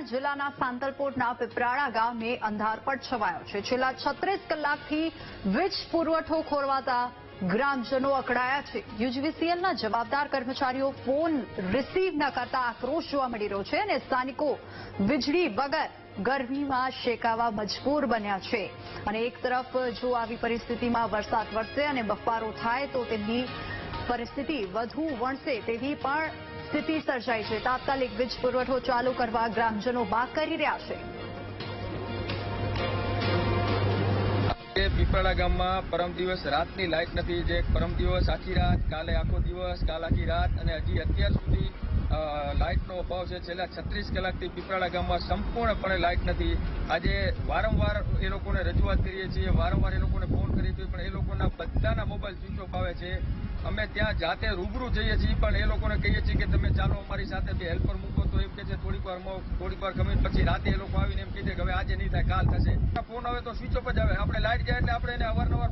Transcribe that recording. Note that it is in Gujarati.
પાટણ જિલ્લાના સાંતલપોટના પીપરાળા ગામે અંધારપટ છવાયો છેલ્લા છત્રીસ કલાકથી વીજ પુરવઠો ખોરવાતા ગ્રામજનો અકળાયા છે. યુજીવીસીએલના જવાબદાર કર્મચારીઓ ફોન રિસીવ ન કરતા આક્રોશ જોવા મળી રહ્યો છે અને સ્થાનિકો વીજળી વગર ગરમીમાં શેકાવા મજબૂર બન્યા છે. અને એક તરફ જો આવી પરિસ્થિતિમાં વરસાદ વરસે અને બફારો થાય તો તેમની પરિસ્થિતિ વધુ વણસે તેવી પણ સ્થિતિ સર્જાઈ છે. તાત્કાલિક વીજ પુરવઠો ચાલુ કરવા ગ્રામજનો માંગ કરી રહ્યા છે. પીપળા ગામમાં પરમ દિવસ રાતની લાઇટ નથી. જે પરમ દિવસ આખી રાત, કાલે આખો દિવસ, કાલ આખી રાત અને હજી અત્યાર સુધી લાઇટનો અભાવ છેલ્લા છત્રીસ કલાકથી પીપળા ગામમાં સંપૂર્ણપણે લાઇટ નથી. આજે વારંવાર એ લોકોને રજૂઆત કરીએ છીએ. વારંવાર એ લોકોને ફોન કરીએ છીએ. પણ એ લોકોના બધાના મોબાઈલ સ્વિચ ઓફ આવે છે. અમે ત્યાં જાતે રૂબરૂ જઈએ છીએ. પણ એ લોકોને કહીએ છીએ કે ચાલો અમારી સાથે બે હેલ્પર મૂકો તો એમ કે છે થોડીક વાર થોડીક વાર ગમે પછી રાતે એ લોકો આવીને એમ કહે કે હવે આજે નહીં થાય, કાલ થશે. ફોન આવે તો સ્વિચ ઓફ જ આવે. આપણે લાઇટ જાય એટલે આપણે એને અવારનવાર